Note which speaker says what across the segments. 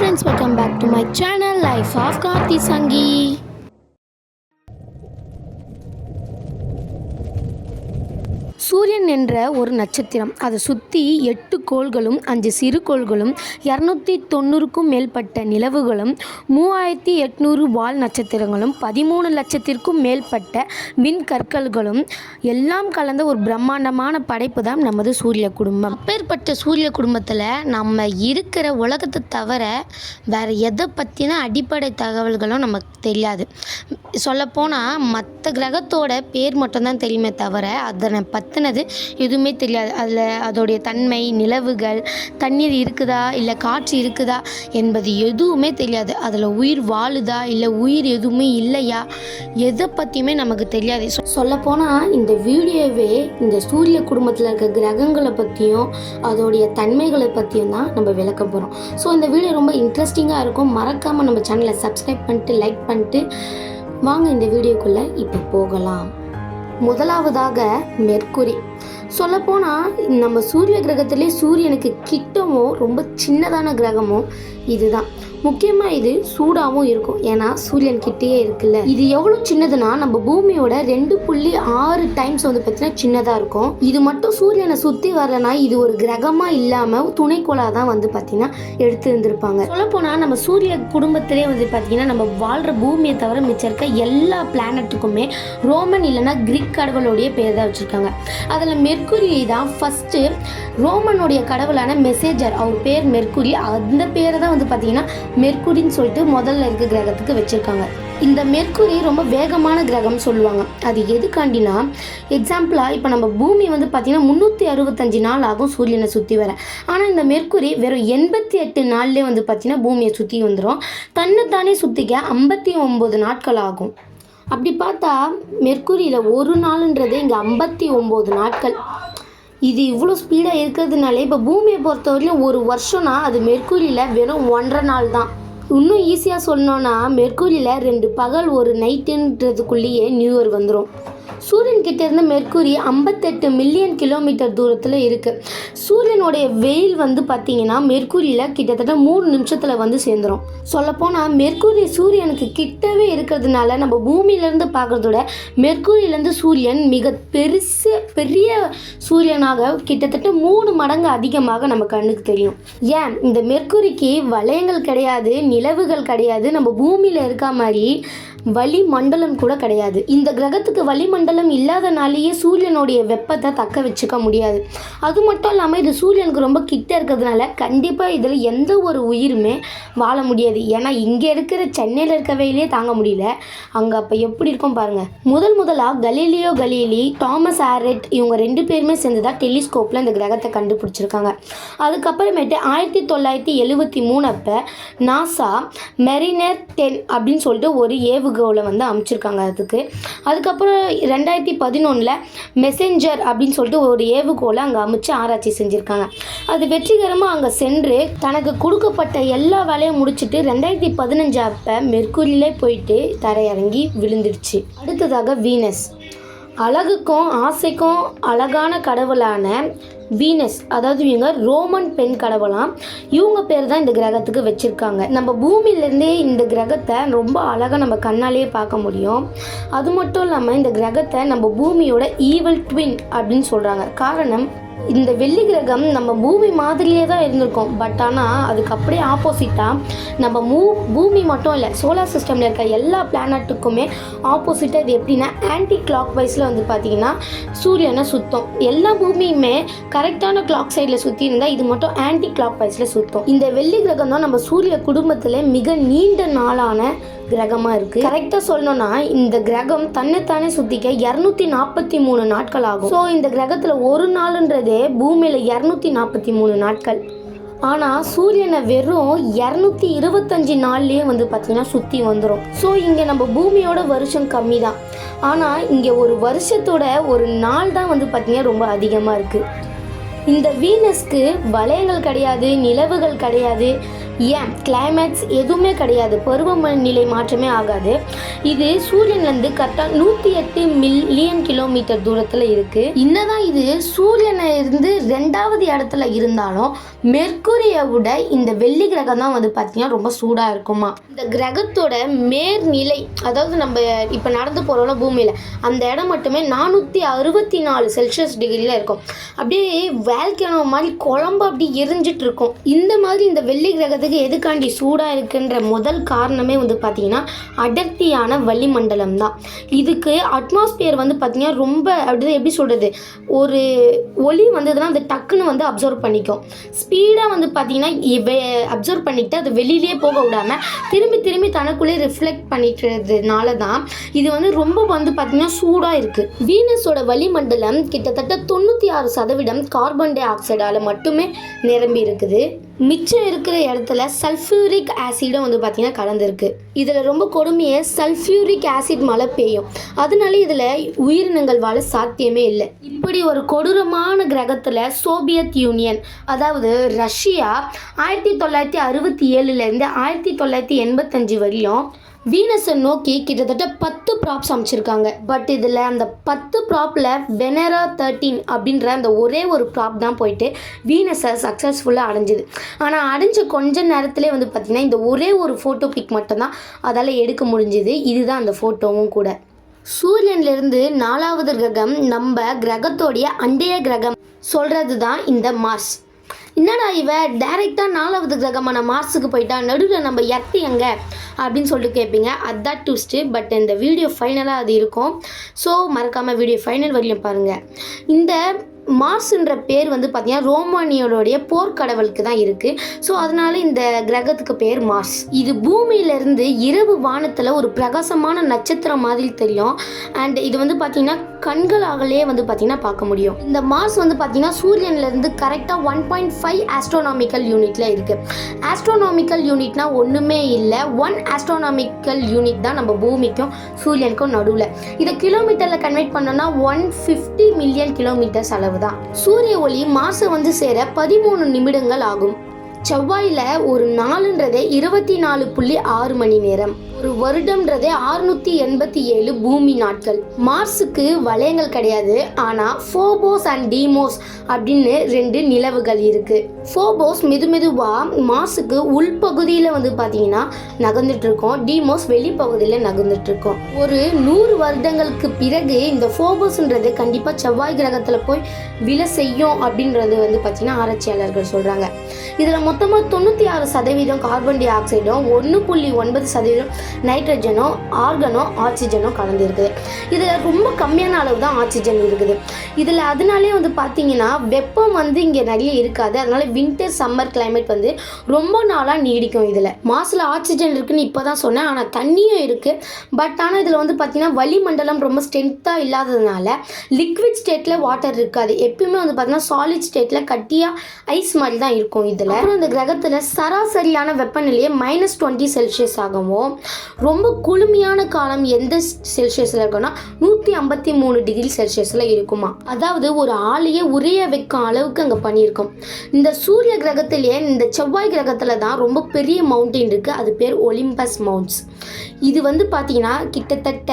Speaker 1: friends, welcome back to my channel Life of Karthi Sangi. சூரியன் என்ற ஒரு நட்சத்திரம். அதை சுற்றி எட்டு கோள்களும் அஞ்சு சிறு கோள்களும் இரநூத்தி தொண்ணூறுக்கும் மேற்பட்ட நிலவுகளும் மூவாயிரத்தி எட்நூறு வால் நட்சத்திரங்களும் பதிமூணு லட்சத்திற்கும் மேற்பட்ட விண்கற்கள்களும் எல்லாம் கலந்த ஒரு பிரம்மாண்டமான படைப்பு தான் நமது சூரிய குடும்பம். அப்பேற்பட்ட சூரிய குடும்பத்தில் நம்ம இருக்கிற உலகத்தை தவிர வேறு எதை பற்றின அடிப்படை தகவல்களும் நமக்கு தெரியாது. சொல்லப்போனால் மற்ற கிரகத்தோட பேர் மட்டும்தான் தெரியுமே தவிர அதனை பற்றினது எதுவுமே தெரியாது. அதில் அதோடைய தன்மை நிலவுகள் தண்ணீர் இருக்குதா இல்லை காற்று இருக்குதா என்பது எதுவுமே தெரியாது. அதில் உயிர் வாழுதா இல்லை உயிர் எதுவுமே இல்லையா எதை பற்றியுமே நமக்கு தெரியாது. சொல்லப்போனால் இந்த வீடியோவே இந்த சூரிய குடும்பத்தில் இருக்க கிரகங்களை பற்றியும் அதோடைய தன்மைகளை பற்றியும் தான் நம்ம விளக்க போகிறோம் ஸோ இந்த வீடியோ ரொம்ப இன்ட்ரெஸ்டிங்காக இருக்கும். மறக்காமல் நம்ம சேனலை சப்ஸ்கிரைப் பண்ணிட்டு லைக் பண்ணிட்டு வாங்க இந்த வீடியோக்குள்ளே இப்போ போகலாம். முதலாவதாக மெர்க்குரி. சொல்லப்போனால் நம்ம சூரிய கிரகத்திலே சூரியனுக்கு கிட்டமோ ரொம்ப சின்னதான கிரகமோ இதுதான். முக்கியமாக இது சூடாகவும் இருக்கும். ஏன்னா சூரியன் கிட்டேயே இருக்குல்ல. இது எவ்வளோ சின்னதுன்னா நம்ம பூமியோட ரெண்டு புள்ளி ஆறு டைம்ஸ் வந்து பார்த்தீங்கன்னா சின்னதாக இருக்கும். இது மட்டும் சூரியனை சுற்றி வரலனா இது ஒரு கிரகமாக இல்லாமல் துணைக்கோளாக தான் வந்து பார்த்தீங்கன்னா எடுத்து இருந்திருப்பாங்க. சொல்லப்போனால் நம்ம சூரிய குடும்பத்திலே வந்து பார்த்தீங்கன்னா நம்ம வாழ்கிற பூமியை தவிர மிச்சம் இருக்க எல்லா பிளானட்டுக்குமே ரோமன் இல்லைன்னா கிரீக் கடவுளுடைய பேர் தான் வச்சுருக்காங்க. அதில் மெர்க்குரி தான் ஃபஸ்ட்டு ரோமனுடைய கடவுளான மெசேஜர் அவர் பேர் மெர்க்குரி. அந்த பேரை தான் வந்து பார்த்தீங்கன்னா மெர்க்குரின்னு சொல்லிட்டு முதல்ல இருக்க கிரகத்துக்கு வச்சுருக்காங்க. இந்த மெர்க்குரி ரொம்ப வேகமான கிரகம் சொல்லுவாங்க. அது எதுக்காண்டினா எக்ஸாம்பிளாக இப்போ நம்ம பூமி வந்து பார்த்திங்கன்னா முந்நூற்றி அறுபத்தஞ்சு நாள் ஆகும் சூரியனை சுற்றி வர. ஆனால் இந்த மெர்க்குரி வெறும் எண்பத்தி எட்டு நாள்லேயே வந்து பார்த்திங்கன்னா பூமியை சுற்றி வந்துடும் தன்னைத்தானே சுற்றிக்க ஐம்பத்தி ஒம்பது நாட்கள் ஆகும். அப்படி பார்த்தா மெர்க்குரியில் ஒரு நாளுன்றது இங்கே ஐம்பத்தி ஒம்பது நாட்கள். இது இவ்வளோ ஸ்பீடாக இருக்கிறதுனால இப்போ பூமியை பொறுத்தவரையிலும் ஒரு வருஷம்னா அது மெர்க்குரியில் வெறும் ஒன்றரை நாள் தான். இன்னும் ஈஸியாக சொல்லணுன்னா மெர்க்குரியில் ரெண்டு பகல் ஒரு நைட்டுன்றதுக்குள்ளேயே நியூ இயர் வந்துடும் சூரியன் கிட்ட இருந்து மெர்க்குரி ஐம்பத்தெட்டு மில்லியன் கிலோமீட்டர் தூரத்தில் இருக்குது சூரியனுடைய வெயில் வந்து பார்த்தீங்கன்னா மெர்க்குரியில் கிட்டத்தட்ட மூணு நிமிஷத்தில் வந்து சேர்ந்துரும். சொல்லப்போனால் மெர்க்குரி சூரியனுக்கு கிட்டவே இருக்கிறதுனால நம்ம பூமியிலேருந்து பார்க்குறதோட மெர்க்குரியிலேருந்து சூரியன் மிக பெருசு பெரிய சூரியனாக கிட்டத்தட்ட மூணு மடங்கு அதிகமாக நம்ம கண்ணுக்கு தெரியும். ஏன்? இந்த மெர்க்குரிக்கு வளையங்கள் கிடையாது நிலவுகள் கிடையாது. நம்ம பூமியில் இருக்க மாதிரி வளிமண்டலம் கூட கிடையாது. இந்த கிரகத்துக்கு வளிமண்டலம் இல்லாதனாலேயே சூரியனுடைய வெப்பத்தை தக்க வச்சுக்க முடியாது. அது மட்டும் இல்லாமல் இது சூரியனுக்கு ரொம்ப கிட்ட இருக்கிறதுனால கண்டிப்பாக இதில் எந்த ஒரு உயிருமே வாழ முடியாது. ஏன்னா இங்கே இருக்கிற சென்னையில் இருக்கவையிலே தாங்க முடியல. அங்கே அப்போ எப்படி இருக்கும் பாருங்கள் முதல் முதலாக கலீலியோ கலீலி தாமஸ் ஆரெட் இவங்க ரெண்டு பேருமே சேர்ந்து தான் டெலிஸ்கோப்பில் இந்த கிரகத்தை கண்டுபிடிச்சிருக்காங்க. அதுக்கப்புறமேட்டு ஆயிரத்தி தொள்ளாயிரத்தி எழுபத்தி மூணு அப்போ நாசா மெரினர் டென் அப்படின்னு சொல்லிட்டு ஒரு ஏவு ஏவுகோலை வந்து அமைச்சிருக்காங்க அதுக்கு. அதுக்கப்புறம் ரெண்டாயிரத்தி பதினொன்றில் மெசேஞ்சர் அப்படின்னு சொல்லிட்டு ஒரு ஏவுகோலை அங்கே அமைச்சு ஆராய்ச்சி செஞ்சுருக்காங்க. அது வெற்றிகரமாக அங்கே சென்று தனக்கு கொடுக்கப்பட்ட எல்லா வேலையும் முடிச்சுட்டு ரெண்டாயிரத்தி பதினஞ்சு அப்போ மெர்க்குரியிலே போயிட்டு தரையிறங்கி விழுந்துடுச்சு. அடுத்ததாக வீனஸ். அழகுக்கும் ஆசைக்கும் அழகான கடவுளான வீனஸ் அதாவது இவங்க ரோமன் பெண் கடவுளாம். இவங்க பேர் தான் இந்த கிரகத்துக்கு வச்சுருக்காங்க. நம்ம பூமியிலேருந்தே இந்த கிரகத்தை ரொம்ப அழகாக நம்ம கண்ணாலேயே பார்க்க முடியும். அது மட்டும் இல்லாமல் இந்த கிரகத்தை நம்ம பூமியோட ஈவல் ட்வின் அப்படின்னு சொல்கிறாங்க காரணம் இந்த வெள்ளி கிரகம் நம்ம பூமி மாதிரியே தான் இருந்திருக்கும். பட் ஆனால் அதுக்கு அப்படியே ஆப்போசிட்டாக நம்ம மூ பூமி மட்டும் இல்லை சோலார் சிஸ்டமில் இருக்க எல்லா பிளானட்டுக்குமே ஆப்போசிட்டாக இது எப்படின்னா ஆன்டி கிளாக் வைஸில் வந்து பார்த்திங்கன்னா சூரியனை சுத்தம். எல்லா பூமியுமே கரெக்டான கிளாக் சைடில் சுற்றி இருந்தால் இது மட்டும் ஆன்டி கிளாக் வைஸில் சுத்தம். இந்த வெள்ளி கிரகம் தான் நம்ம சூரிய குடும்பத்தில் மிக நீண்ட நாளான கிரகமாக இருக்குது கரெக்டாக சொல்லணும்னா இந்த கிரகம் தன்னைத்தானே சுற்றிக்க இரநூத்தி நாற்பத்தி மூணு நாட்கள் ஆகும். ஸோ இந்த கிரகத்தில் ஒரு நாளுன்றது பூமியில் இரநூத்தி நாற்பத்தி மூணு நாட்கள். ஆனால் சூரியனை வெறும் இரநூத்தி இருபத்தஞ்சி நாள்லேயே வந்து பார்த்திங்கன்னா சுற்றி வந்துடும் ஸோ இங்கே நம்ம பூமியோட வருஷம் கம்மி தான் ஆனால் இங்கே ஒரு வருஷத்தோட ஒரு நாள் தான் வந்து பார்த்திங்கன்னா ரொம்ப அதிகமாக இருக்குது இந்த வீனஸ்க்கு வளையங்கள் கிடையாது நிலவுகள் கிடையாது. ஏன்? கிளைமேக்ஸ் எதுவுமே கிடையாது. பருவநிலை மாற்றமே ஆகாது. இது சூரியன்லேருந்து கரெக்டாக நூற்றி எட்டு மில்லியன் கிலோமீட்டர் தூரத்தில் இருக்குது இன்னதான் இது சூரியனை இருந்து ரெண்டாவது இடத்துல இருந்தாலும் மெர்க்குரியை விட இந்த வெள்ளி கிரகம் தான் வந்து பார்த்தீங்கன்னா ரொம்ப சூடாக இருக்குமா? இந்த கிரகத்தோட மேர்நிலை அதாவது நம்ம இப்போ நடந்து போகிறோம்ல பூமியில் அந்த இடம் மட்டுமே நானூற்றி அறுபத்தி நாலு செல்சியஸ் டிகிரியில் இருக்கும். அப்படியே வேல்கனோ மாதிரி குழம்பு அப்படி எரிஞ்சிட்டு இருக்கும். இந்த மாதிரி இந்த வெள்ளி கிரகத்துக்கு எதுக்காண்டி சூடாக இருக்குன்ற முதல் காரணமே வந்து பார்த்திங்கன்னா அடர்த்தியான வளிமண்டலம் தான் இதுக்கு அட்மாஸ்பியர் வந்து பார்த்திங்கன்னா ரொம்ப அப்படி எப்படி சொல்கிறது ஒரு ஒளி வந்ததுன்னா அது டக்குன்னு வந்து அப்சர்வ் பண்ணிக்கும். ஸ்பீடாக வந்து பார்த்திங்கன்னா அப்சர்வ் பண்ணிட்டு அது வெளியிலே போக விடாமல் திரும்பி திரும்பி தனக்குள்ளே ரிஃப்ளெக்ட் பண்ணிட்டுறதுனால தான் இது வந்து ரொம்ப வந்து பார்த்திங்கன்னா சூடாக இருக்குது வீனஸோட வளிமண்டலம் கிட்டத்தட்ட தொண்ணூற்றி ஆறு சதவீதம் கார்பன் டை ஆக்சைடால் மட்டுமே நிரம்பி இருக்குது. மிச்சம் இருக்கிற இடத்துல சல்ஃபியூரிக் ஆசிடும் வந்து பார்த்திங்கன்னா கலந்துருக்கு. இதில் ரொம்ப கொடுமையே சல்ஃபியூரிக் ஆசிட் மழை பெய்யும். அதனால இதில் உயிரினங்கள் வாழ சாத்தியமே இல்லை. இப்படி ஒரு கொடூரமான கிரகத்தில் சோவியத் யூனியன் அதாவது ரஷ்யா ஆயிரத்தி தொள்ளாயிரத்தி அறுபத்தி ஏழுலேருந்து ஆயிரத்தி தொள்ளாயிரத்தி எண்பத்தஞ்சு வரையும் வீனஸை நோக்கி கிட்டத்தட்ட பத்து ப்ராப்ஸ் அமைச்சிருக்காங்க. பட் இதில் அந்த பத்து ப்ராப்பில் வெனரா தேர்ட்டீன் அப்படின்ற அந்த ஒரே ஒரு ப்ராப் தான் போயிட்டு வீனஸை சக்ஸஸ்ஃபுல்லாக அடைஞ்சிது. ஆனால் அடைஞ்ச கொஞ்ச நேரத்திலே வந்து பார்த்திங்கன்னா இந்த ஒரே ஒரு ஃபோட்டோ பிக் மட்டும்தான் அதால் எடுக்க முடிஞ்சுது. இதுதான் அந்த ஃபோட்டோவும் கூட. சூரியன்லேருந்து நாலாவது கிரகம் நம்ம கிரகத்தோடைய அண்டைய கிரகம் சொல்கிறது தான் இந்த மார்ஸ் என்னடா இவ? டைரெக்டாக நாலாவது கிரகமான மார்ஸுக்கு போயிட்டா நடுவில் நம்ம எர்த்து எங்க? அப்படின்னு சொல்லிட்டு கேட்பீங்க அதான் ட்விஸ்ட்டு பட் இந்த வீடியோ ஃபைனலாக அது இருக்கும். ஸோ மறக்காமல் வீடியோ ஃபைனல் வரையும் பாருங்கள் இந்த மார்ஸ்ன்ற பேர் வந்து பார்த்தீங்கன்னா ரோமானியோடைய போர்க்கடவுளுக்கு தான் இருக்குது ஸோ அதனால இந்த கிரகத்துக்கு பேர் மார்ஸ். இது பூமியிலேருந்து இரவு வானத்தில் ஒரு பிரகாசமான நட்சத்திரம் மாதிரி தெரியும். அண்ட் இது வந்து பார்த்தீங்கன்னா கண்களாகலே வந்து பார்த்தீங்கன்னா பார்க்க முடியும். இந்த மார்ஸ் வந்து பார்த்தீங்கன்னா சூரியன்லேருந்து கரெக்டாக ஒன் பாயிண்ட் ஃபைவ் ஆஸ்ட்ரோனாமிக்கல் யூனிட்டில் இருக்குது ஆஸ்ட்ரோனாமிக்கல் யூனிட்னா ஒன்றுமே இல்லை. ஒன் ஆஸ்ட்ரோனாமிக்கல் யூனிட் தான் நம்ம பூமிக்கும் சூரியனுக்கும் நடுவில். இதை கிலோமீட்டரில் கன்வெர்ட் பண்ணோம்னா ஒன் ஃபிஃப்டி மில்லியன் கிலோமீட்டர்ஸ் அளவு. தான். சூரிய ஒளி மாசு வந்து சேர பதிமூணு நிமிடங்கள் ஆகும். செவ்வாயில் ஒரு நாளுன்றதே இருபத்தி நாலு புள்ளி ஆறு மணி நேரம். ஒரு வருடம்ன்றதே ஆறுநூத்தி எண்பத்தி ஏழு பூமி நாட்கள். மார்ஸுக்கு வளையங்கள் கிடையாது. ஆனால் ஃபோபோஸ் அண்ட் டீமோஸ் அப்படின்னு ரெண்டு நிலவுகள் இருக்கு. ஃபோபோஸ் மெது மெதுவாக மார்ஸுக்கு உள்பகுதியில் வந்து பார்த்தீங்கன்னா நகர்ந்துட்டு இருக்கோம் டீமோஸ் வெளிப்பகுதியில் நகர்ந்துட்டு இருக்கோம் ஒரு நூறு வருடங்களுக்கு பிறகு இந்த ஃபோபோஸ்ன்றது கண்டிப்பாக செவ்வாய் கிரகத்தில் போய் விழ செய்யும் அப்படின்றது வந்து பார்த்தீங்கன்னா ஆராய்ச்சியாளர்கள் சொல்கிறாங்க இதில் மொத்தமாக தொண்ணூற்றி ஆறு சதவீதம் கார்பன் டை ஆக்சைடும் ஒன்று புள்ளி ஒன்பது சதவீதம் நைட்ரஜனோ ஆர்கனோ ஆக்சிஜனோ கலந்து இருக்குது இதில் ரொம்ப கம்மியான அளவு தான் ஆக்சிஜன் இருக்குது. இதில் அதனாலே வந்து பார்த்தீங்கன்னா வெப்பம் வந்து இங்கே நிறைய இருக்காது. அதனால வின்டர் சம்மர் கிளைமேட் வந்து ரொம்ப நாளாக நீடிக்கும் இதில். மாசில் ஆக்சிஜன் இருக்குன்னு இப்போ தான் சொன்னேன். ஆனால் தண்ணியும் இருக்குது பட் ஆனால் இதில் வந்து பார்த்திங்கன்னா வளிமண்டலம் ரொம்ப ஸ்ட்ரென்த்தாக இல்லாததுனால லிக்விட் ஸ்டேட்டில் வாட்டர் இருக்காது. எப்பயுமே வந்து பார்த்தீங்கன்னா சாலிட் ஸ்டேட்டில் கட்டியாக ஐஸ் மாதிரி தான் இருக்கும் இதில். அந்த இந்த கிரகத்தில் சராசரியான வெப்பநிலையை மைனஸ் டுவெண்ட்டி செல்சியஸ் ஆகவும் ரொம்ப குளுமையான காலம் எந்த செல்சியஸில் இருக்குன்னா நூற்றி ஐம்பத்தி மூணு டிகிரி செல்சியஸில் இருக்குமா? அதாவது ஒரு ஆளையே உரைய வைக்கும் அளவுக்கு அங்கே பண்ணியிருக்கோம். இந்த சூரிய கிரகத்திலேயே இந்த செவ்வாய் கிரகத்தில் தான் ரொம்ப பெரிய மவுண்டெயின் இருக்குது அது பேர் ஒலிம்பஸ் மவுண்ட்ஸ் இது வந்து பார்த்தீங்கன்னா கிட்டத்தட்ட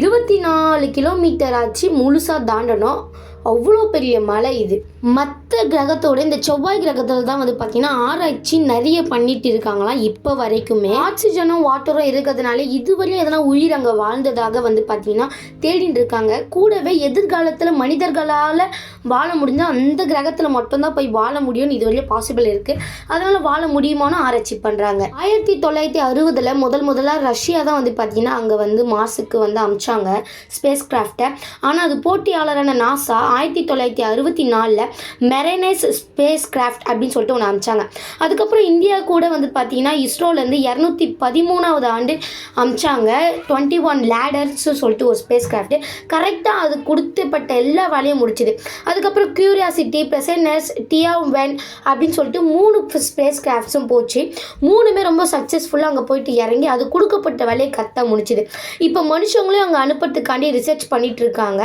Speaker 1: இருபத்தி நாலு கிலோமீட்டர் ஆச்சு முழுசாக தாண்டணும். அவ்வளோ பெரிய மலை இது. மற்ற கிரகத்தோட இந்த செவ்வாய் கிரகத்தில் தான் வந்து பார்த்தீங்கன்னா ஆராய்ச்சி நிறைய பண்ணிட்டு இருக்காங்களாம் இப்போ வரைக்குமே. ஆக்சிஜனும் வாட்டரும் இருக்கிறதுனால இதுவரையும் எதனா உயிர் அங்கே வாழ்ந்ததாக வந்து பார்த்தீங்கன்னா தேடிட்டு இருக்காங்க. கூடவே எதிர்காலத்தில் மனிதர்களால் வாழ முடிஞ்சால் அந்த கிரகத்தில் மட்டும்தான் போய் வாழ முடியும்னு இதுவரையும் பாசிபிள் இருக்குது அதனால் வாழ முடியுமான்னு ஆராய்ச்சி பண்ணுறாங்க ஆயிரத்தி தொள்ளாயிரத்தி அறுபதில் முதல் முதலாக ரஷ்யா தான் வந்து பார்த்தீங்கன்னா அங்கே வந்து மாசுக்கு வந்து அமிச்சாங்க ஸ்பேஸ் கிராஃப்டை ஆனால் அது போட்டியாளரான நாசா ஆயிரத்தி தொள்ளாயிரத்தி அறுபத்தி நாலில் மெரனைஸ் ஸ்பேஸ் கிராஃப்ட் அப்படின்னு சொல்லிட்டு ஒன்று அமிச்சாங்க. அதுக்கப்புறம் இந்தியா கூட வந்து பார்த்தீங்கன்னா இஸ்ரோலேருந்து இரநூத்தி பதிமூணாவது ஆண்டு அமிச்சாங்க. டுவெண்ட்டி ஒன் லேடர்ஸ் சொல்லிட்டு ஒரு ஸ்பேஸ் கிராஃப்ட் கரெக்டாக அது கொடுத்தப்பட்ட எல்லா வேலையும் முடிச்சுது. அதுக்கப்புறம் கியூரியாசிட்டி பிரசன்னஸ் டியா வென் அப்படின்னு சொல்லிட்டு மூணு ஸ்பேஸ் கிராஃப்ட்ஸும் போச்சு. மூணுமே ரொம்ப சக்ஸஸ்ஃபுல்லாக அங்கே போயிட்டு இறங்கி அது கொடுக்கப்பட்ட வேலையை கரெக்டாக முடிச்சுது. இப்போ மனுஷங்களையும் அங்கே அனுப்புறதுக்காண்டி ரிசர்ச் பண்ணிகிட்ருக்காங்க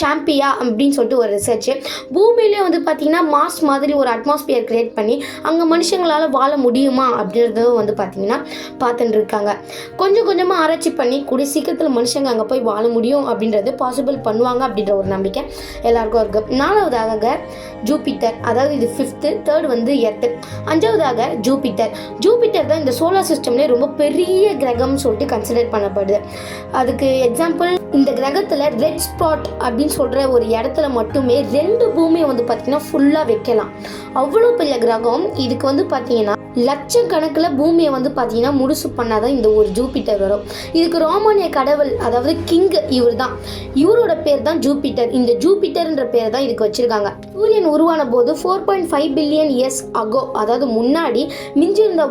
Speaker 1: சாம்பியா அப்படின்னு சொல்லிட்டு சொல்லிட்டு ஒரு ரிசர்ச் பூமியிலே வந்து பார்த்திங்கன்னா மாஸ் மாதிரி ஒரு அட்மாஸ்பியர் கிரியேட் பண்ணி அங்கே மனுஷங்களால் வாழ முடியுமா அப்படின்றதும் வந்து பார்த்திங்கன்னா பார்த்துட்டு இருக்காங்க. கொஞ்சம் கொஞ்சமாக ஆராய்ச்சி பண்ணி கூடிய சீக்கிரத்தில் மனுஷங்க அங்கே போய் வாழ முடியும் அப்படின்றது பாசிபிள் பண்ணுவாங்க அப்படின்ற ஒரு நம்பிக்கை எல்லாருக்கும் இருக்குது நாலாவதாக ஜூபிட்டர் அதாவது இது ஃபிஃப்த்து தேர்ட் வந்து எர்த்து அஞ்சாவதாக ஜூபிட்டர். ஜூபிட்டர் தான் இந்த சோலார் சிஸ்டம்லேயே ரொம்ப பெரிய கிரகம்னு சொல்லிட்டு கன்சிடர் பண்ணப்படுது. அதுக்கு எக்ஸாம்பிள் இந்த கிரகத்தில் ரெட் ஸ்பாட் அப்படின்னு சொல்கிற ஒரு இடத்துல மட்டுமே ரெண்டு பூமியை வந்து பார்த்திங்கன்னா ஃபுல்லாக வைக்கலாம். அவ்வளோ பெரிய கிரகம். இதுக்கு வந்து பார்த்திங்கன்னா லட்சக்கணக்கில் பூமியை வந்து பார்த்தீங்கன்னா முழுசு பண்ணாதான் இந்த ஒரு ஜூபிட்டர் வரும். இதுக்கு ரோமானிய கடவுள் அதாவது கிங் இவர் தான் இவரோட பேர் தான் ஜூபிட்டர். இந்த ஜூபிட்டர்ன்ற பேர் தான் இதுக்கு வச்சுருக்காங்க. சூரியன் உருவான போது four point five billion years ago அதாவது முன்னாடி மிஞ்சி இருந்த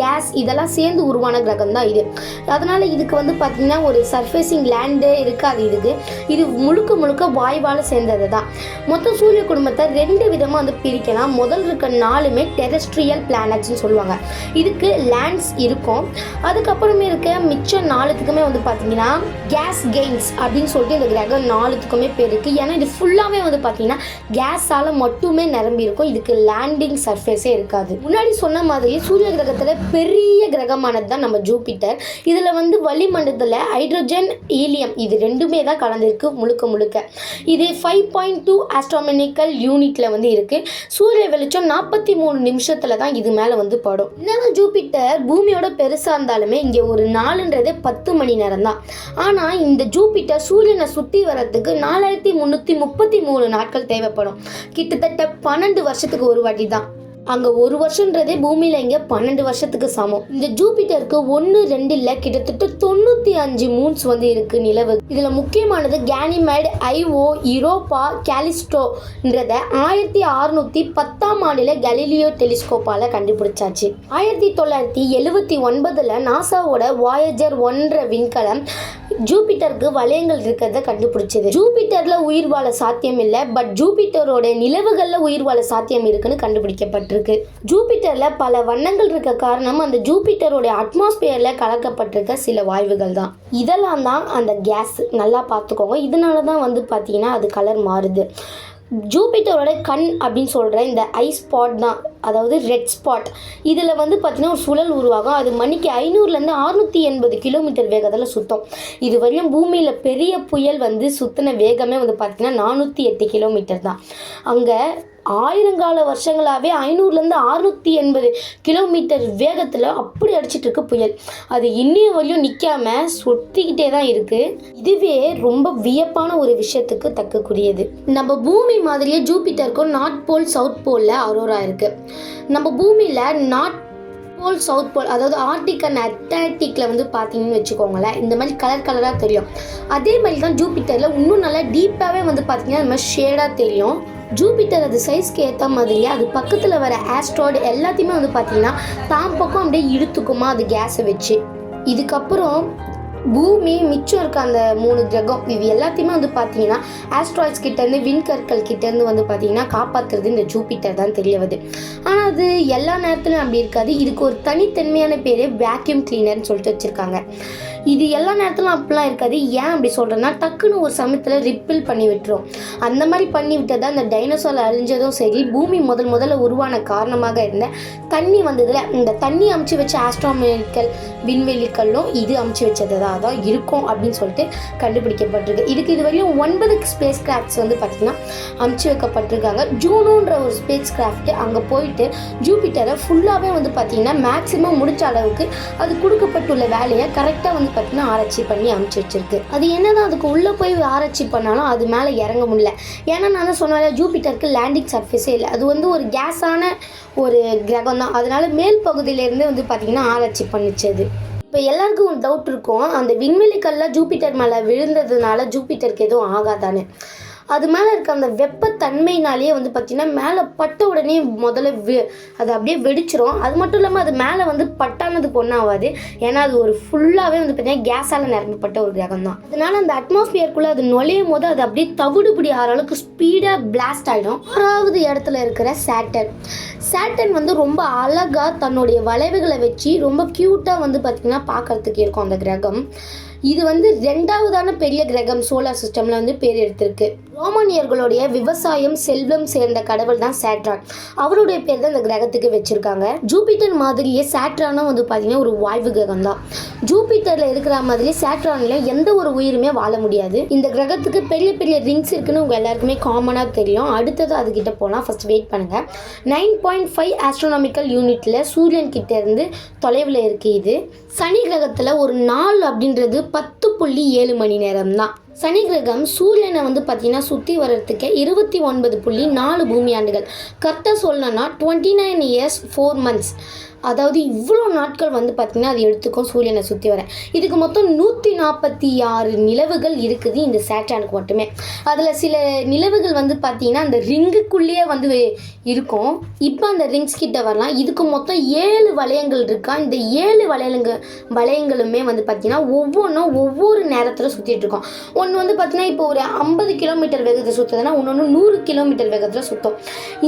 Speaker 1: கேஸ் இதெல்லாம் சேர்ந்து உருவான கிரகம் தான் இது. அதனால் இதுக்கு வந்து பார்த்தீங்கன்னா ஒரு சர்ஃபேசிங் லேண்டே இருக்காது இதுக்கு. இது முழுக்க முழுக்க வாய்வால் சேர்ந்தது தான் மொத்தம் சூரிய குடும்பத்தை ரெண்டு விதமாக வந்து பிரிக்கலாம். முதல் இருக்க நாலுமே டெரஸ்ட்ரியல் லேண்ட்ஸ்னு சொல்லுவாங்க. இதுக்கு லேண்ட்ஸ் இருக்கும். அதுக்கப்புறமே இருக்க மிச்சம் நாலுத்துக்குமே வந்து பார்த்தீங்கன்னா கேஸ் கெயின்ஸ் அப்படின்னு சொல்லிட்டு இந்த கிரகம் நாலுத்துக்குமே பேர் இருக்குது ஏன்னா இது ஃபுல்லாகவே வந்து பார்த்தீங்கன்னா கேஸால் மட்டுமே நிரம்பி இருக்கும். இதுக்கு லேண்டிங் சர்ஃபேஸே இருக்காது. முன்னாடி சொன்ன மாதிரி சூரிய கிரகத்தில் பெரிய கிரகமானது தான் நம்ம ஜூபிட்டர். இதில் வந்து வளிமண்டலத்தில் ஹைட்ரஜன் ஈலியம் இது ரெண்டுமே தான் கலந்துருக்கு முழுக்க முழுக்க. இது ஃபைவ் பாயிண்ட் டூ ஆஸ்ட்ராமினிக்கல் யூனிட்டில் வந்து இருக்குது சூரிய வெளிச்சம் நாற்பத்தி மூணு நிமிஷத்தில் தான் இது மேலே வந்து படும். என்னதான் ஜூபிட்டர் பூமியோட பெருசாக இருந்தாலுமே இங்கே ஒரு நாளுன்றதே பத்து மணி நேரம் தான் ஆனால் இந்த ஜூபிட்டர் சூரியனை சுற்றி வர்றதுக்கு நாலாயிரத்தி முந்நூற்றி முப்பத்தி மூணு நாட்கள் தேவைப்படும். கிட்டத்தட்ட பன்னெண்டு வருஷத்துக்கு ஒரு வாட்டி தான் அங்கே ஒரு வருஷன்றதே பூமியில் இங்கே பன்னெண்டு வருஷத்துக்கு சமம். இந்த ஜூபிட்டருக்கு ஒன்று ரெண்டு கிட்டத்தட்ட தொண்ணூற்றி அஞ்சு மூன்ஸ் வந்து இருக்குது நிலவு. இதில் முக்கியமானது கேனிமேட் ஐஓ யூரோப்பா கேலிஸ்டோன்றத ஆயிரத்தி அறுநூற்றி பத்தாம் ஆண்டில் கலீலியோ டெலிஸ்கோப்பால் கண்டுபிடிச்சாச்சு. ஆயிரத்தி தொள்ளாயிரத்தி எழுவத்தி ஒன்பதில் நாசாவோட வாயேஜர் ஒன்ற விண்கலம் ஜூபிட்டருக்கு வளையங்கள் இருக்கிறத கண்டுபிடிச்சது. ஜூபிட்டர்ல உயிர் வாழ சாத்தியம் இல்லை பட் ஜூபிட்டரோட நிலவுகள்ல உயிர் வாழ சாத்தியம் இருக்குன்னு கண்டுபிடிக்கப்பட்டிருக்கு ஜூபிட்டர்ல பல வண்ணங்கள் இருக்க காரணம் அந்த ஜூபிட்டருடைய அட்மாஸ்பியர்ல கலக்கப்பட்டிருக்க சில வாயுகள் தான். இதெல்லாம் தான் அந்த கேஸ். நல்லா பார்த்துக்கோங்க. இதனால தான் வந்து பார்த்தீங்கன்னா அது கலர் மாறுது. ஜூபிட்டரோட கண் அப்படின்னு சொல்கிற இந்த ஐ ஸ்பாட் தான். அதாவது ரெட் ஸ்பாட். இதில் வந்து பார்த்திங்கன்னா ஒரு சுழல் உருவாகும். அது மணிக்கு ஐநூறுலேருந்து அறுநூற்றி எண்பது கிலோமீட்டர் வேகத்தில் சுத்தம். இது வரையும் பூமியில் பெரிய புயல் வந்து சுற்றின வேகமே வந்து பார்த்திங்கன்னா நானூற்றி எட்டு கிலோமீட்டர் தான். அங்கே ஆயிரங்கால வருஷங்களாகவே ஐநூறுலேருந்து அறுநூற்றி எண்பது கிலோமீட்டர் வேகத்தில் அப்படி அடிச்சிட்டு இருக்கு புயல். அது இன்னும் வரையும் நிற்காம சுற்றிக்கிட்டே தான் இருக்குது இதுவே ரொம்ப வியப்பான ஒரு விஷயத்துக்கு தக்கக்கூடியது. நம்ம பூமி மாதிரியே ஜூபிட்டருக்கும் நார்த் போல் சவுத் போலில் அரோரா இருக்குது நம்ம பூமியில் நார்த் போல் சவுத் போல் அதாவது ஆர்டிக் அண்ட் அட்டார்டிக்கில் வந்து பார்த்தீங்கன்னு வச்சுக்கோங்களேன் இந்த மாதிரி கலர் கலராக தெரியும். அதே மாதிரி தான் ஜூபிட்டரில் இன்னும் நல்லா டீப்பாகவே வந்து பார்த்தீங்கன்னா இந்த மாதிரி ஷேடாக தெரியும். ஜூபிட்டர் அது சைஸ்க்கு ஏற்ற மாதிரியே அது பக்கத்தில் வர ஆஸ்ட்ராய்டு எல்லாத்தையுமே வந்து பார்த்தீங்கன்னா தான் பக்கம் அப்படியே இழுத்துக்குமா அது கேஸை வச்சு. இதுக்கப்புறம் பூமி மிச்சம் இருக்க அந்த மூணு கிரகம் இது எல்லாத்தையுமே வந்து பார்த்தீங்கன்னா ஆஸ்ட்ராய்ட்ஸ் கிட்டேருந்து விண்கற்கள் கிட்டேருந்து வந்து பார்த்தீங்கன்னா காப்பாற்றுறது இந்த ஜூபிட்டர் தான் தெரிய வருது ஆனால் அது எல்லா நேரத்துலையும் அப்படி இருக்காது. இதுக்கு ஒரு தனித்தன்மையான பேர் வேக்யூம் கிளீனர்னு சொல்லிட்டு வச்சுருக்காங்க. இது எல்லா நேரத்திலும் அப்படிலாம் இருக்காது. ஏன் அப்படி சொல்கிறேன்னா டக்குன்னு ஒரு சமயத்தில் ரிப்பில் பண்ணி விட்டுரும். அந்த மாதிரி பண்ணி விட்டது அந்த டைனோசார் அழிஞ்சதும் சரி பூமி முதல் முதல்ல உருவான காரணமாக இருந்த தண்ணி வந்ததில் இந்த தண்ணி அமுச்சு வச்ச ஆஸ்ட்ராமிக்கல் விண்வெளிக்கல்லும் இது அமுச்சு வச்சதாக தான் இருக்கும் அப்படின்னு சொல்லிட்டு கண்டுபிடிக்கப்பட்டிருக்கு. இதுக்கு இது வரையும் ஒன்பது ஸ்பேஸ் கிராஃப்ட்ஸ் வந்து பார்த்திங்கன்னா அமுச்சு வைக்கப்பட்டிருக்காங்க. ஜூனோன்ற ஒரு ஸ்பேஸ் கிராஃப்ட் அங்கே போயிட்டு ஜூபிட்டரை ஃபுல்லாகவே வந்து பார்த்திங்கன்னா மேக்ஸிமம் முடிச்ச அளவுக்கு அது கொடுக்கப்பட்டுள்ள வேலையை கரெக்டாக வந்து பார்த்திங்கன்னா ஆராய்ச்சி பண்ணி அமுச்சு வச்சிருக்கு. அது என்னதான் அதுக்கு உள்ளே போய் ஆராய்ச்சி பண்ணாலும் அது மேலே இறங்க முடியல. ஏன்னா நான் தான் சொன்னால ஜூபிட்டருக்கு லேண்டிங் சர்ஃபேஸே இல்லை. அது வந்து ஒரு கேஸான ஒரு கிரகம் தான் அதனால மேல் பகுதியிலேருந்து வந்து பார்த்திங்கன்னா ஆராய்ச்சி பண்ணிச்சது இப்போ எல்லாருக்கும் ஒரு டவுட் இருக்கும். அந்த விண்வெளிக்கல்லாம் ஜூபிட்டர் மேலே விழுந்ததுனால ஜூபிட்டருக்கு எதுவும் ஆகாதான்னு. அது மேலே இருக்க அந்த வெப்பத்தன்மையினாலேயே வந்து பார்த்திங்கன்னா மேலே பட்ட உடனே முதல்ல வெ அது அப்படியே வெடிச்சிரும். அது மட்டும் இல்லாமல் அது மேலே வந்து பட்டானதுக்கு ஒன்றும் ஆகாது ஏன்னா அது ஒரு ஃபுல்லாகவே வந்து பார்த்திங்கன்னா கேஸால் நிரம்பப்பட்ட ஒரு கிரகம் தான் அதனால அந்த அட்மாஸ்பியருக்குள்ளே அது நுழையும் போது அது அப்படியே தவிடுபடி ஆகிற அளவுக்கு ஸ்பீடாக பிளாஸ்ட் ஆகிடும் ஆறாவது இடத்துல இருக்கிற சேட்டன் சேட்டன் வந்து ரொம்ப அழகாக தன்னுடைய வளைவுகளை வச்சு ரொம்ப க்யூட்டாக வந்து பார்த்திங்கன்னா பார்க்கறதுக்கு இருக்கும் அந்த கிரகம். இது வந்து ரெண்டாவதான பெரிய கிரகம் சோலார் சிஸ்டமில் வந்து பேர் எடுத்திருக்கு. ரோமானியர்களுடைய விவசாயம் செல்வம் சேர்ந்த கடவுள் தான் சேட்ரான். அவருடைய பேர் தான் இந்த கிரகத்துக்கு வச்சிருக்காங்க. ஜூபிட்டர் மாதிரியே சேட்ரானும் வந்து பார்த்தீங்கன்னா ஒரு வாய்வு கிரகம் தான். ஜூபிட்டரில் இருக்கிற மாதிரி சேட்ரானில் எந்த ஒரு உயிருமே வாழ முடியாது. இந்த கிரகத்துக்கு பெரிய பெரிய ரிங்ஸ் இருக்குன்னு உங்கள் எல்லாருக்குமே காமனாக தெரியும். அடுத்தது அதுக்கிட்ட போனால் ஃபர்ஸ்ட் வெயிட் பண்ணுங்கள் நைன் பாயிண்ட் ஃபைவ் ஆஸ்ட்ரோனாமிக்கல் யூனிட்டில் சூரியன் கிட்ட இருந்து தொலைவில் இருக்கு இது. சனி கிரகத்தில் ஒரு நாள் அப்படின்றது பத்து புள்ளி ஏழு மணி நேரம் தான் சனி கிரகம் சூரியனை வந்து பார்த்தீங்கன்னா சுற்றி வர்றதுக்கு இருபத்தி ஒன்பது புள்ளி நாலு பூமி ஆண்டுகள் கரெக்டாக சொல்லணும்னா twenty nine years four months அதாவது இவ்வளோ நாட்கள் வந்து பார்த்திங்கன்னா அது எடுத்துக்கும் சூரியனை சுற்றி வர. இதுக்கு மொத்தம் நூற்றி நாற்பத்தி ஆறு நிலவுகள் இருக்குது இந்த சேட்டானுக்கு மட்டுமே. அதில் சில நிலவுகள் வந்து பார்த்திங்கன்னா அந்த ரிங்குக்குள்ளேயே வந்து இருக்கும். இப்போ அந்த ரிங்ஸ் கிட்ட வரலாம். இதுக்கு மொத்தம் ஏழு வளையங்கள் இருக்கா? இந்த ஏழு வளையலுங்க வளையங்களுமே வந்து பார்த்திங்கன்னா ஒவ்வொன்றும் ஒவ்வொரு நேரத்தில் சுற்றிட்டு இருக்கோம். ஒன்று வந்து பார்த்திங்கன்னா இப்போ ஒரு ஐம்பது கிலோமீட்டர் வேகத்தில் சுற்றுதுன்னா ஒன்று நூறு கிலோமீட்டர் வேகத்தில் சுற்றும்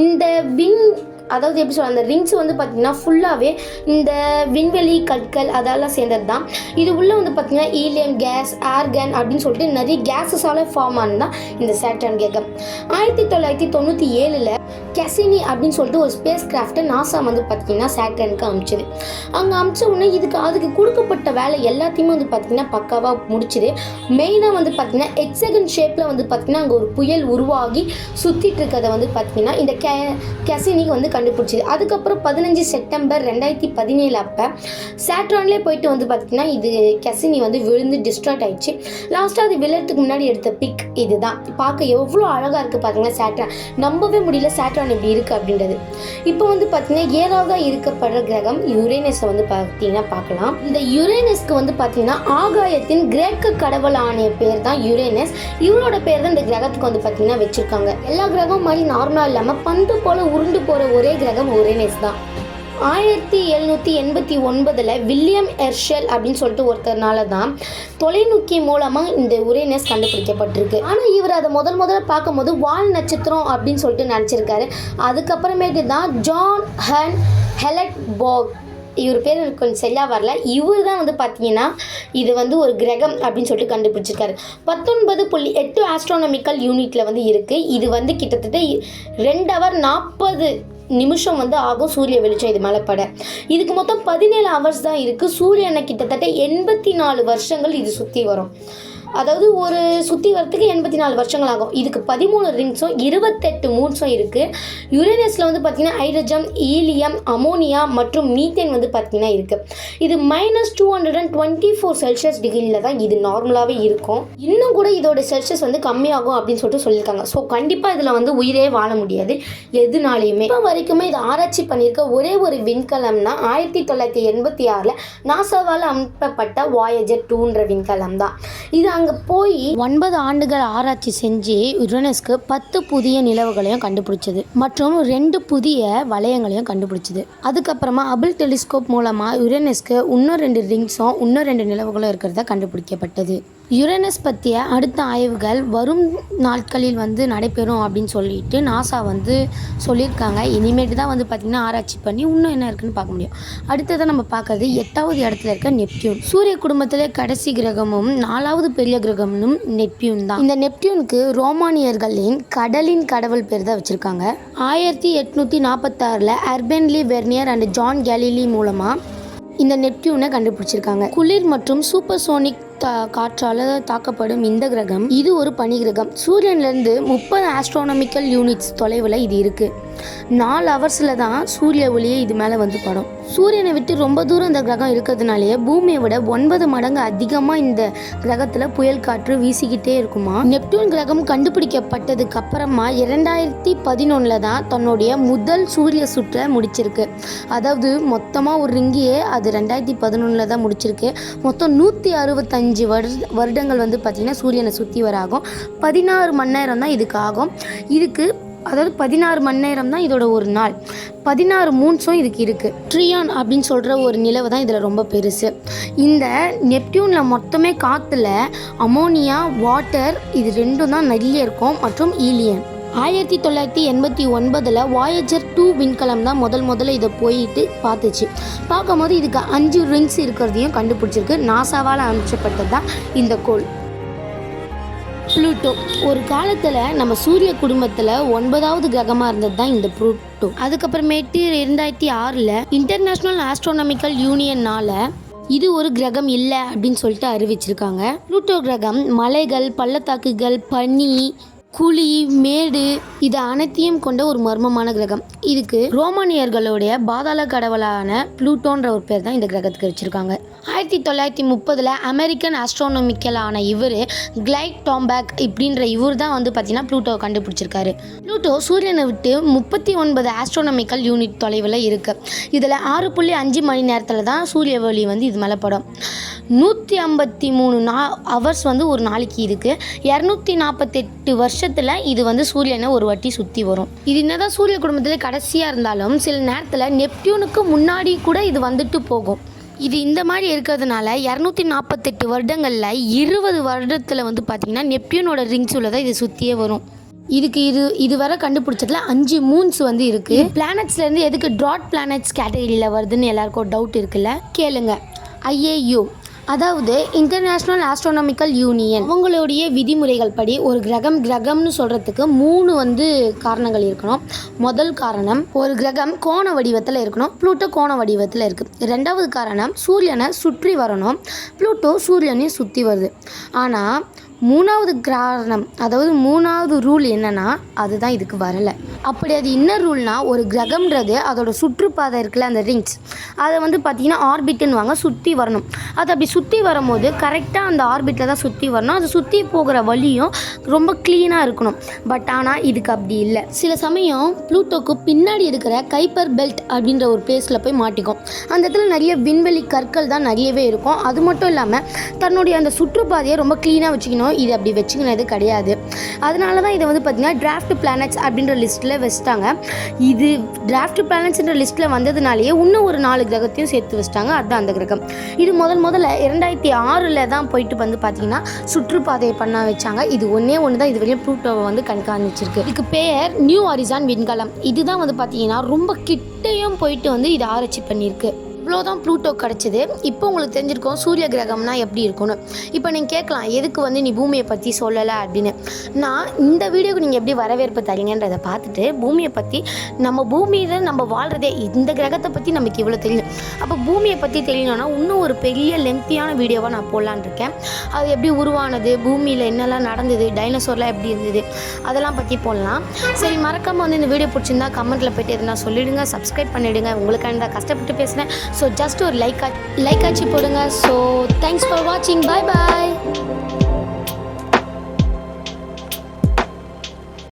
Speaker 1: இந்த விண் அதாவது எப்படி சொல்ல அந்த ரிங்ஸ் வந்து பார்த்திங்கன்னா ஃபுல்லாகவே இந்த விண்வெளி கற்கள் அதெல்லாம் சேர்ந்தது தான் இது உள்ளே வந்து பார்த்திங்கன்னா ஈலியம் கேஸ் ஆர்கன் அப்படின்னு சொல்லிட்டு நிறைய கேஸஸால் ஃபார்ம் ஆனது தான் இந்த சேட்டன் கேகம். ஆயிரத்தி தொள்ளாயிரத்தி தொண்ணூற்றி ஏழில் கெசினி அப்படின்னு சொல்லிட்டு ஒரு ஸ்பேஸ் கிராஃப்ட்டை நாசா வந்து பார்த்திங்கன்னா சேட்டனுக்கு அமிச்சது. அங்கே அமிச்ச உடனே இதுக்கு அதுக்கு கொடுக்கப்பட்ட வேலை எல்லாத்தையுமே வந்து பார்த்திங்கன்னா பக்காவாக முடிச்சுது. மெயினாக வந்து பார்த்திங்கன்னா எக்ஸகன் ஷேப்பில் வந்து பார்த்திங்கன்னா அங்கே ஒரு புயல் உருவாகி சுற்றிட்டு இருக்கிறத வந்து பார்த்திங்கன்னா இந்த கெ கெசினிக்கு வந்து கண்டுபிடிச்சிது. அதுக்கப்புறம் பதினஞ்சு செப்டம்பர் ரெண்டாயிரத்தி பதினேழு அப்போ சேட்ரான்லேயே போயிட்டு வந்து பார்த்திங்கன்னா இது கெசினி வந்து விழுந்து டிஸ்ட்ராக்ட் ஆயிடுச்சு. லாஸ்ட்டாக அது விழுறதுக்கு முன்னாடி எடுத்த பிக் இதுதான். பார்க்க எவ்வளோ அழகாக இருக்குது பார்த்திங்கன்னா சேட்ரான். நம்பவே முடியல சேட்ரான் இப்படி இருக்குது அப்படின்றது. இப்போ வந்து பார்த்தீங்கன்னா ஏழாவதாக இருக்கப்படுற கிரகம் யுரேனஸை வந்து பார்த்தீங்கன்னா பார்க்கலாம் இந்த யுரேனஸ்க்கு வந்து பார்த்தீங்கன்னா ஆகாயத்தின் கிரேக்க கடவுளான பேர் தான் யுரேனஸ். இவரோட பேர் தான் இந்த கிரகத்துக்கு வந்து பார்த்தீங்கன்னா வச்சிருக்காங்க. எல்லா கிரகம் மாதிரி நார்மலாக இல்லாமல் பந்து போல உருண்டு போகிற ஒரே கிரகம் யுரேனஸ் தான். ஆயிரத்தி எழுநூற்றி எண்பத்தி ஒன்பதில் வில்லியம் எர்ஷல் அப்படின்னு சொல்லிட்டு ஒருத்தர்னால தான் தொலைநோக்கி மூலமாக இந்த உரேனஸ் கண்டுபிடிக்கப்பட்டிருக்கு. ஆனால் இவர் அதை முதல் முதல்ல பார்க்கும்போது வால் நட்சத்திரம் அப்படின்னு சொல்லிட்டு நினச்சிருக்காரு. அதுக்கப்புறமேட்டு தான் ஜான் ஹன் ஹெலட் போக் இவர் பேர் எனக்கு கொஞ்சம் சரியாக வரல. இவர் தான் வந்து பார்த்தீங்கன்னா இது வந்து ஒரு கிரகம் அப்படின்னு சொல்லிட்டு கண்டுபிடிச்சிருக்காரு. பத்தொன்பது புள்ளி எட்டு ஆஸ்ட்ரானமிக்கல் யூனிட்டில் வந்து இருக்குது இது வந்து கிட்டத்தட்ட ரெண்டு ஹவர் நாற்பது நிமிஷம் வந்து ஆகும் சூரிய வெளிச்சம் இது மேலே பட இதுக்கு மொத்தம் பதினேழு ஹவர்ஸ் தான் இருக்குது சூரியனை கிட்டத்தட்ட எண்பத்தி நாலு வருஷங்கள் இது சுற்றி வரும். அதாவது ஒரு சுற்றி வரத்துக்கு எண்பத்தி நாலு வருஷங்கள் ஆகும் இதுக்கு பதிமூணு ரிங்ஸும் இருபத்தெட்டு மூன்ஸும் இருக்குது யுரேனஸில் வந்து பார்த்திங்கன்னா ஹைட்ரஜன் ஈலியம் அமோனியா மற்றும் மீத்தேன் வந்து பார்த்திங்கன்னா இருக்குது இது minus two hundred and twenty four Celsius டிகிரியில் தான் இது நார்மலாகவே இருக்கும். இன்னும் கூட இதோட செல்சியஸ் வந்து கம்மியாகும் அப்படின்னு சொல்லிட்டு சொல்லியிருக்காங்க. ஸோ கண்டிப்பாக இதில் வந்து உயிரே வாழ முடியாது. எதுனாலையுமே. இப்போ வரைக்குமே இது ஆராய்ச்சி பண்ணியிருக்க ஒரே ஒரு விண்கலம்னா ஆயிரத்தி தொள்ளாயிரத்தி எண்பத்தி ஆறில் நாசாவால் அனுப்பப்பட்ட வாயஜர் டூன்ற விண்கலம் தான் இது அங்கே போய் ஒன்பது ஆண்டுகள் ஆராய்ச்சி செஞ்சு யுரேனஸ்க்கு பத்து புதிய நிலவுகளையும் கண்டுபிடிச்சது மற்றும் ரெண்டு புதிய வளையங்களையும் கண்டுபிடிச்சது. அதுக்கப்புறமா அபிள் டெலிஸ்கோப் மூலமாக யுரேனஸ்க்கு இன்னும் ரெண்டு ரிங்ஸும் இன்னும் ரெண்டு நிலவுகளும் இருக்கிறத கண்டுபிடிக்கப்பட்டது. யுரேனஸ் பற்றிய அடுத்த ஆய்வுகள் வரும் நாட்களில் வந்து நடைபெறும் அப்படின்னு சொல்லிட்டு நாசா வந்து சொல்லியிருக்காங்க. இனிமேட்டு தான் வந்து பார்த்திங்கன்னா ஆராய்ச்சி பண்ணி இன்னும் என்ன இருக்குன்னு பார்க்க முடியும். அடுத்ததாக நம்ம பார்க்கறது எட்டாவது இடத்துல இருக்க நெப்டியூன். சூரிய குடும்பத்திலே கடைசி கிரகமும் நாலாவது பெரிய கிரகமும் நெப்டியூன் தான். இந்த நெப்டியூனுக்கு ரோமானியர்களின் கடலின் கடவுள் பேர் தான் வச்சுருக்காங்க. ஆயிரத்தி எட்நூற்றி நாற்பத்தாறில் அர்பென்லி வெர்னியர் அண்ட் ஜான் கேலிலி மூலமாக இந்த நெப்டியூனை கண்டுபிடிச்சிருக்காங்க. குளிர் மற்றும் சூப்பர்சோனிக் காற்றால் தாக்கப்படும் இந்த கிரகம் இது ஒரு பனி கிரகம் சூரியன்லேருந்து முப்பது ஆஸ்ட்ரானமிக்கல் யூனிட்ஸ் தொலைவில் இது இருக்குது நாலு ஹவர்ஸில் தான் சூரிய ஒளியே இது மேலே வந்து படும். சூரியனை விட்டு ரொம்ப தூரம் இந்த கிரகம் இருக்கிறதுனாலேயே பூமியை விட ஒன்பது மடங்கு அதிகமாக இந்த கிரகத்தில் புயல் காற்று வீசிக்கிட்டே இருக்குமா? நெப்டியூன் கிரகம் கண்டுபிடிக்கப்பட்டதுக்கு அப்புறமா இரண்டாயிரத்தி பதினொன்றில் தான் தன்னுடைய முதல் சூரிய சுற்றை முடிச்சிருக்கு. அதாவது மொத்தமாக ஒரு ரிங்கியே அது ரெண்டாயிரத்தி பதினொன்றில் தான் முடிச்சிருக்கு. மொத்தம் நூற்றி அறுபத்தஞ்சு அஞ்சு வருட வருடங்கள் வந்து பார்த்திங்கன்னா சூரியனை சுற்றி வர ஆகும் பதினாறு மணி நேரம் தான் இதுக்கு ஆகும். இதுக்கு அதாவது பதினாறு மணி நேரம் தான் இதோட ஒரு நாள். பதினாறு மூன்ஸும் இதுக்கு இருக்குது ட்ரியான் அப்படின்னு சொல்கிற ஒரு நிலவு தான் இதில் ரொம்ப பெருசு. இந்த நெப்டியூனில் மொத்தமே காற்றுல அமோனியா வாட்டர் இது ரெண்டும் தான் நிறைய இருக்கும். மற்றும் ஈலியன் ஆயிரத்தி தொள்ளாயிரத்தி எண்பத்தி ஒன்பதில் வாயேஜர் டூ விண்கலம் தான் முதல் முதல்ல இதை போயிட்டு பார்த்துச்சு. பார்க்கும்போது இதுக்கு அஞ்சு ரிங்ஸ் இருக்கிறதையும் கண்டுபிடிச்சிருக்கு. நாசாவால் அமைச்சப்பட்டது தான் இந்த கோள். ப்ளூட்டோ ஒரு காலத்தில் நம்ம சூரிய குடும்பத்தில் ஒன்பதாவது கிரகமாக இருந்தது தான் இந்த ப்ளூட்டோ. அதுக்கப்புறமேட்டு ரெண்டாயிரத்தி ஆறில் இன்டர்நேஷ்னல் ஆஸ்ட்ரோனாமிக்கல் யூனியனால் இது ஒரு கிரகம் இல்லை அப்படின்னு சொல்லிட்டு அறிவிச்சிருக்காங்க. ப்ளூட்டோ கிரகம் மலைகள் பள்ளத்தாக்குகள் பனி குழி மேடு இது அனைத்தையும் கொண்ட ஒரு மர்மமான கிரகம். இதுக்கு ரோமானியர்களுடைய பாதாள கடவுளான ப்ளூட்டோன்ற ஒரு பேர் தான் இந்த கிரகத்துக்கு வச்சுருக்காங்க. ஆயிரத்தி தொள்ளாயிரத்தி முப்பதில் அமெரிக்கன் ஆஸ்ட்ரோனமிக்கலான இவர் கிளைட் டாம்பேக் இப்படின்ற இவர் தான் வந்து பார்த்தீங்கன்னா ப்ளூட்டோவை கண்டுபிடிச்சிருக்காரு. ப்ளூட்டோ சூரியனை விட்டு முப்பத்தி ஒன்பது ஆஸ்ட்ரோனமிக்கல் யூனிட் தொலைவில் இருக்குது இதில் ஆறு புள்ளி அஞ்சு மணி நேரத்தில் தான் சூரிய ஒளி வந்து இது மேலே படும். நூற்றி ஐம்பத்தி மூணு நா ஹவர்ஸ் வந்து ஒரு நாளைக்கு இருக்குது இரநூத்தி நாற்பத்தெட்டு வருஷத்தில் இது வந்து சூரியனை ஒரு வாட்டி சுற்றி வரும். இது என்னதான் சூரிய குடும்பத்தில் கடைசியாக இருந்தாலும் சில நேரத்தில் நெப்டியூனுக்கு முன்னாடி கூட இது வந்துட்டு போகும். இது இந்த மாதிரி இருக்கிறதுனால இரநூத்தி நாற்பத்தெட்டு வருடங்களில் இருபது வருடத்தில் வந்து பார்த்திங்கன்னா நெப்டியூனோட ரிங்ஸ் உள்ளதை இது சுற்றியே வரும். இதுக்கு இது இதுவரை கண்டுபிடிச்சதுல அஞ்சு மூன்ஸ் வந்து இருக்கு. பிளானட்ஸ்லேருந்து எதுக்கு ட்ராட் பிளானட்ஸ் கேட்டகரியில் வருதுன்னு எல்லாருக்கும் டவுட் இருக்குல்ல? கேளுங்க. ஐஏயு அதாவது இன்டர்நேஷ்னல் ஆஸ்ட்ரோனாமிக்கல் யூனியன் அவங்களுடைய விதிமுறைகள் படி ஒரு கிரகம் கிரகம்னு சொல்கிறதுக்கு மூணு வந்து காரணங்கள் இருக்கணும். முதல் காரணம் ஒரு கிரகம் கோண வடிவத்தில் இருக்கணும். ப்ளூட்டோ கோண வடிவத்தில் இருக்குது ரெண்டாவது காரணம் சூரியனை சுற்றி வரணும். ப்ளூட்டோ சூரியனையும் சுற்றி வருது. ஆனால் மூணாவது காரணம் அதாவது மூணாவது ரூல் என்னன்னா அதுதான் இதுக்கு வரலை. அப்படி அது என்ன ரூல்னா ஒரு கிரகம்ன்றது அதோட சுற்றுப்பாதை இருக்குல்ல அந்த ரிங்ஸ் அதை வந்து பார்த்திங்கன்னா ஆர்பிட்டுன்னு வாங்க சுற்றி வரணும். அது அப்படி சுற்றி வரும்போது கரெக்டாக அந்த ஆர்பிட்டில் தான் சுற்றி வரணும். அது சுற்றி போகிற வழியும் ரொம்ப க்ளீனாக இருக்கணும். பட் ஆனால் இதுக்கு அப்படி இல்லை. சில சமயம் ப்ளூட்டோக்கு பின்னாடி இருக்கிற கைப்பர் பெல்ட் அப்படின்ற ஒரு பிளேஸில் போய் மாட்டிக்கும். அந்த இடத்துல நிறைய விண்வெளி கற்கள் தான் நிறையவே இருக்கும். அது மட்டும் இல்லாமல் தன்னுடைய அந்த சுற்றுப்பாதையை ரொம்ப க்ளீனாக வச்சுக்கணும். இது அப்படி வச்சுக்கினது கிடையாது. அதனால தான் இதை வந்து பார்த்திங்கன்னா டிராஃப்ட் பிளானட்ஸ் அப்படின்ற லிஸ்ட்டில் வச்சுட்டாங்க. இது டிராஃப்ட் பிளானட்ஸ்ன்ற லிஸ்ட்டில் வந்ததுனாலேயே இன்னும் ஒரு நாலு கிரகத்தையும் சேர்த்து வச்சிட்டாங்க. அதுதான் அந்த கிரகம். இது முதல் முதல்ல இரண்டாயிரத்தி ஆறில் தான் போயிட்டு வந்து பார்த்திங்கன்னா சுற்றுப்பாதையை பண்ண வச்சாங்க. இது ஒன்றே ஒன்று தான் இது வரையும் ப்ளூட்டோவை வந்து கண்காணிச்சிருக்கு. இதுக்கு பேர் நியூ ஹாரிசான் விண்கலம். இதுதான் வந்து பார்த்திங்கன்னா ரொம்ப கிட்டையும் போயிட்டு வந்து இது ஆராய்ச்சி பண்ணியிருக்கு. இவ்வளோ தான் ப்ளூட்டோ கிடச்சிது. இப்போ உங்களுக்கு தெரிஞ்சிருக்கோம் சூரிய கிரகம்னா எப்படி இருக்கும்னு. இப்போ நீங்கள் கேட்கலாம் எதுக்கு வந்து நீ பூமியை பற்றி சொல்லலை அப்படின்னு. நான் இந்த வீடியோக்கு நீங்கள் எப்படி வரவேற்பு தரீங்கன்றதை பார்த்துட்டு பூமியை பற்றி நம்ம பூமியில் நம்ம வாழ்கிறதே இந்த கிரகத்தை பற்றி நமக்கு இவ்வளோ தெரியும் அப்போ பூமியை பற்றி தெரியணும்னா இன்னும் ஒரு பெரிய லென்த்தியான வீடியோவாக நான் போடலான்னு இருக்கேன். அது எப்படி உருவானது பூமியில் என்னெல்லாம் நடந்தது டைனோசோர்லாம் எப்படி இருந்தது அதெல்லாம் பற்றி போடலாம். சரி மறக்காமல் வந்து இந்த வீடியோ பிடிச்சிருந்தா கமெண்ட்டில் போய்ட்டு எதுனா சொல்லிடுங்க சப்ஸ்கிரைப் பண்ணிவிடுங்க உங்களுக்கான தான் கஷ்டப்பட்டு பேசுகிறேன் ஸோ ஜஸ்ட் ஒரு லைக் லைக் ஆச்சு போடுங்க. ஸோ தேங்க்ஸ் ஃபார் வாட்சிங் பாய் பாய்